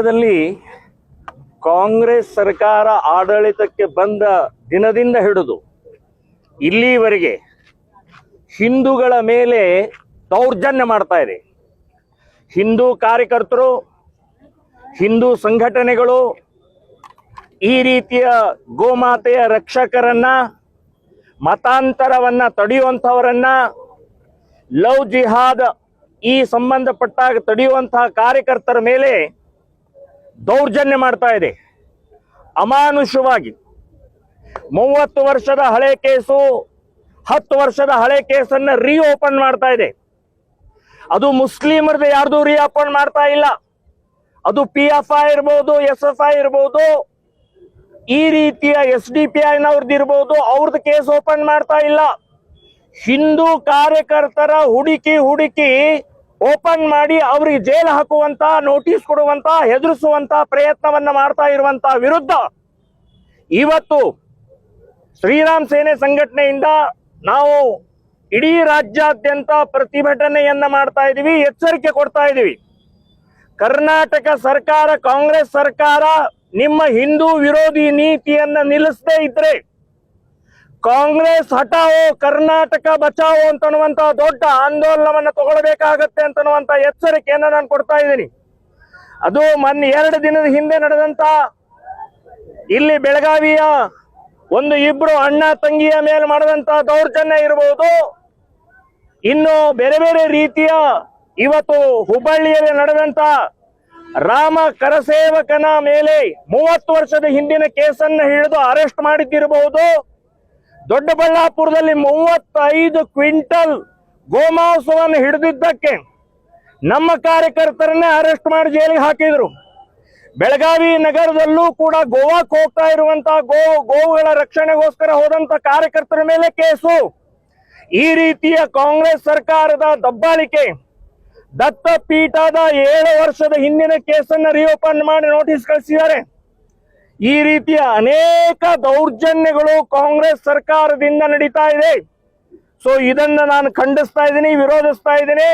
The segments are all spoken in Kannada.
ದೇಶದಲ್ಲಿ ಕಾಂಗ್ರೆಸ್ ಸರ್ಕಾರ ಆಡಳಿತಕ್ಕೆ ಬಂದ ದಿನದಿಂದ ಹಿಡಿದು ಇಲ್ಲಿವರೆಗೆ ಹಿಂದೂಗಳ ಮೇಲೆ ದೌರ್ಜನ್ಯ ಮಾಡ್ತಾ ಇದೆ. ಹಿಂದೂ ಕಾರ್ಯಕರ್ತರು, ಹಿಂದೂ ಸಂಘಟನೆಗಳು ಈ ರೀತಿಯ ಗೋಮಾತೆಯ ರಕ್ಷಕರನ್ನ, ಮತಾಂತರವನ್ನ ತಡೆಯುವಂಥವರನ್ನ, ಲವ್ ಜಿಹಾದ್ ಈ ಸಂಬಂಧಪಟ್ಟಾಗ ತಡೆಯುವಂತಹ ಕಾರ್ಯಕರ್ತರ ಮೇಲೆ ದೌರ್ಜನ್ಯ ಮಾಡ್ತಾ ಇದೆ. ಅಮಾನುಷವಾಗಿ ಮೂವತ್ತು ವರ್ಷದ ಹಳೆ ಕೇಸು, ಹತ್ತು ವರ್ಷದ ಹಳೆ ಕೇಸನ್ನ ರೀಓಪನ್ ಮಾಡ್ತಾ ಇದೆ. ಅದು ಮುಸ್ಲಿಮರದ್ದು ಯಾರ್ದು ರೀಓಪನ್ ಮಾಡ್ತಾ ಇಲ್ಲ. ಅದು ಪಿ ಎಫ್ ಐ ಇರ್ಬೋದು ಎಸ್ ಎಫ್ ಐ ಇರ್ಬೋದು, ಈ ರೀತಿಯ ಎಸ್ ಡಿ ಪಿ ಐನವ್ರದ್ದು ಇರ್ಬೋದು ಅವ್ರದ್ದು ಕೇಸ್ ಓಪನ್ ಮಾಡ್ತಾ ಇಲ್ಲ. ಹಿಂದೂ ಕಾರ್ಯಕರ್ತರ ಹುಡುಕಿ ಹುಡುಕಿ ಓಪನ್ ಮಾಡಿ ಅವ್ರಿಗೆ ಜೈಲ್ ಹಾಕುವಂತ, ನೋಟಿಸ್ ಕೊಡುವಂತ, ಹೆದರಿಸುವಂತ ಪ್ರಯತ್ನವನ್ನ ಮಾಡ್ತಾ ಇರುವಂತ ವಿರುದ್ಧ ಇವತ್ತು ಶ್ರೀರಾಮ್ ಸೇನೆ ಸಂಘಟನೆಯಿಂದ ನಾವು ಇಡೀ ರಾಜ್ಯಾದ್ಯಂತ ಪ್ರತಿಭಟನೆಯನ್ನ ಮಾಡ್ತಾ ಇದೀವಿ, ಎಚ್ಚರಿಕೆ ಕೊಡ್ತಾ ಇದೀವಿ. ಕರ್ನಾಟಕ ಸರ್ಕಾರ, ಕಾಂಗ್ರೆಸ್ ಸರ್ಕಾರ ನಿಮ್ಮ ಹಿಂದೂ ವಿರೋಧಿ ನೀತಿಯನ್ನ ನಿಲ್ಲಿಸದೇ ಇದ್ರೆ ಕಾಂಗ್ರೆಸ್ ಹಟಾವೋ ಕರ್ನಾಟಕ ಬಚಾವೋ ಅಂತನ್ನುವಂತ ದೊಡ್ಡ ಆಂದೋಲನವನ್ನ ತಗೊಳ್ಬೇಕಾಗತ್ತೆ ಅಂತನ್ನುವಂತ ಎಚ್ಚರಿಕೆಯನ್ನ ನಾನು ಕೊಡ್ತಾ ಇದ್ದೀನಿ. ಅದು ಮೊನ್ನೆ ಎರಡು ದಿನದ ಹಿಂದೆ ನಡೆದಂತ ಇಲ್ಲಿ ಬೆಳಗಾವಿಯ ಒಂದು ಇಬ್ರು ಅಣ್ಣ ತಂಗಿಯ ಮೇಲೆ ಮಾಡಿದಂತ ದೌರ್ಜನ್ಯ ಇರಬಹುದು ಇನ್ನು ಬೇರೆ ಬೇರೆ ರೀತಿಯ ಇವತ್ತು ಹುಬ್ಬಳ್ಳಿಯಲ್ಲಿ ನಡೆದಂತ ರಾಮ ಕರಸೇವಕನ ಮೇಲೆ ಮೂವತ್ತು ವರ್ಷದ ಹಿಂದಿನ ಕೇಸನ್ನ ಹಿಡಿದು ಅರೆಸ್ಟ್ ಮಾಡಿದ್ದಿರಬಹುದು ದೊಡ್ಡಬಳ್ಳಾಪುರದಲ್ಲಿ ಮೂವತ್ತೈದು ಕ್ವಿಂಟಲ್ ಗೋಮಾಂಸವನ್ನು ಹಿಡಿದಿದ್ದಕ್ಕೆ ನಮ್ಮ ಕಾರ್ಯಕರ್ತರನ್ನೇ ಅರೆಸ್ಟ್ ಮಾಡಿ ಜೈಲಿಗೆ ಹಾಕಿದ್ರು. ಬೆಳಗಾವಿ ನಗರದಲ್ಲೂ ಕೂಡ ಗೋವಾಕ್ ಹೋಗ್ತಾ ಇರುವಂತ ಗೋ, ಗೋವುಗಳ ರಕ್ಷಣೆಗೋಸ್ಕರ ಹೋದಂತ ಕಾರ್ಯಕರ್ತರ ಮೇಲೆ ಕೇಸು. ಈ ರೀತಿಯ ಕಾಂಗ್ರೆಸ್ ಸರ್ಕಾರದ ದಬ್ಬಾಳಿಕೆ ದತ್ತ ಪೀಠದ ಏಳು ವರ್ಷದ ಹಿಂದಿನ ಕೇಸನ್ನ ರಿಓಪನ್ ಮಾಡಿ ನೋಟಿಸ್ ಕಳಿಸಿದ್ದಾರೆ. ಈ ರೀತಿಯ ಅನೇಕ ದೌರ್ಜನ್ಯಗಳು ಕಾಂಗ್ರೆಸ್ ಸರ್ಕಾರದಿಂದ ನಡೀತಾ ಇದೆ. ಸೊ ಇದನ್ನ ನಾನು ಖಂಡಿಸ್ತಾ ಇದ್ದೀನಿ, ವಿರೋಧಿಸ್ತಾ ಇದ್ದೀನಿ.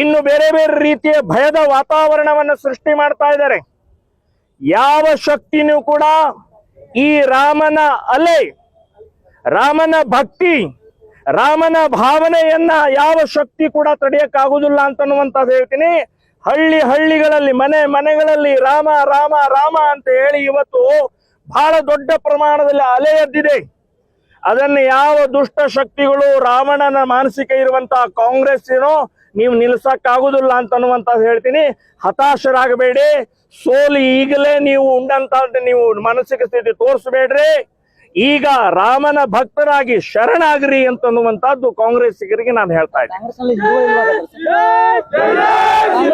ಇನ್ನು ಬೇರೆ ಬೇರೆ ರೀತಿಯ ಭಯದ ವಾತಾವರಣವನ್ನು ಸೃಷ್ಟಿ ಮಾಡ್ತಾ ಇದ್ದಾರೆ. ಯಾವ ಶಕ್ತಿನೂ ಕೂಡ ಈ ರಾಮನ ಅಲೆ, ರಾಮನ ಭಕ್ತಿ, ರಾಮನ ಭಾವನೆಯನ್ನ ಯಾವ ಶಕ್ತಿ ಕೂಡ ತಡೆಯಕ್ಕಾಗುದಿಲ್ಲ ಅಂತನ್ನುವಂಥದ್ದು ಹೇಳ್ತೀನಿ. ಹಳ್ಳಿ ಹಳ್ಳಿಗಳಲ್ಲಿ ಮನೆ ಮನೆಗಳಲ್ಲಿ ರಾಮ ರಾಮ ರಾಮ ಅಂತ ಹೇಳಿ ಇವತ್ತು ಬಹಳ ದೊಡ್ಡ ಪ್ರಮಾಣದಲ್ಲಿ ಅಲೆ ಎದ್ದಿದೆ. ಅದನ್ನು ಯಾವ ದುಷ್ಟ ಶಕ್ತಿಗಳು ರಾವಣನ ಮಾನಸಿಕ ಇರುವಂತಹ ಕಾಂಗ್ರೆಸ್ ಏನೋ ನೀವು ನಿಲ್ಸಕ್ಕಾಗುದಿಲ್ಲ ಅನ್ನುವಂತ ಹೇಳ್ತೀನಿ. ಹತಾಶರಾಗಬೇಡಿ. ಸೋಲಿ ಈಗಲೇ ನೀವು ಉಂಡಂತ ನೀವು ಮಾನಸಿಕ ಸ್ಥಿತಿ ತೋರಿಸಬೇಡ್ರಿ. ಈಗ ರಾಮನ ಭಕ್ತರಾಗಿ ಶರಣಾಗ್ರಿ ಅಂತನ್ನುವಂತಹದ್ದು ಕಾಂಗ್ರೆಸ್ಸಿಗರಿಗೆ ನಾನು ಹೇಳ್ತಾ ಇದ್ದೀನಿ. ಹಿಂದೂ